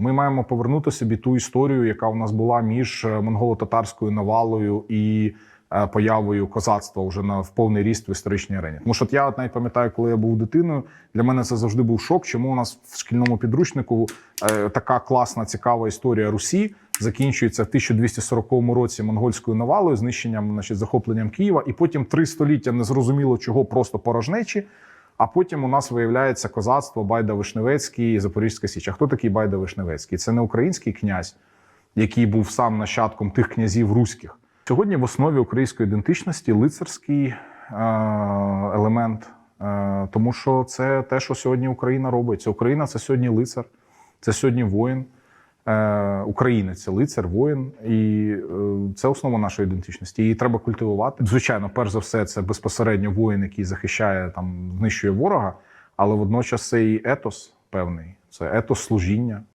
Ми маємо повернути собі ту історію, яка у нас була між е, монголо-татарською навалою і е, появою козацтва вже на в повний ріст в історичній арені. Тому що от я от навіть пам'ятаю, коли я був дитиною, для мене це завжди був шок. Чому у нас в шкільному підручнику е, така класна, цікава історія Русі закінчується в 1240 році монгольською навалою, знищенням, значить, захопленням Києва, і потім три століття незрозуміло чого, просто порожнечі. А потім у нас виявляється козацтво Байда Вишневецький і Запорізька Січ. А хто такий Байда Вишневецький? Це не український князь, який був сам нащадком тих князів руських. Сьогодні в основі української ідентичності лицарський е, елемент, е, тому що це те, що сьогодні Україна робить. Україна це сьогодні лицар, це сьогодні воїн. Е, Українець лицар, воїн, і е, це основа нашої ідентичності. Її треба культивувати. Звичайно, перш за все, це безпосередньо воїн, який захищає там, знищує ворога, але водночас це і етос певний, це етос служіння,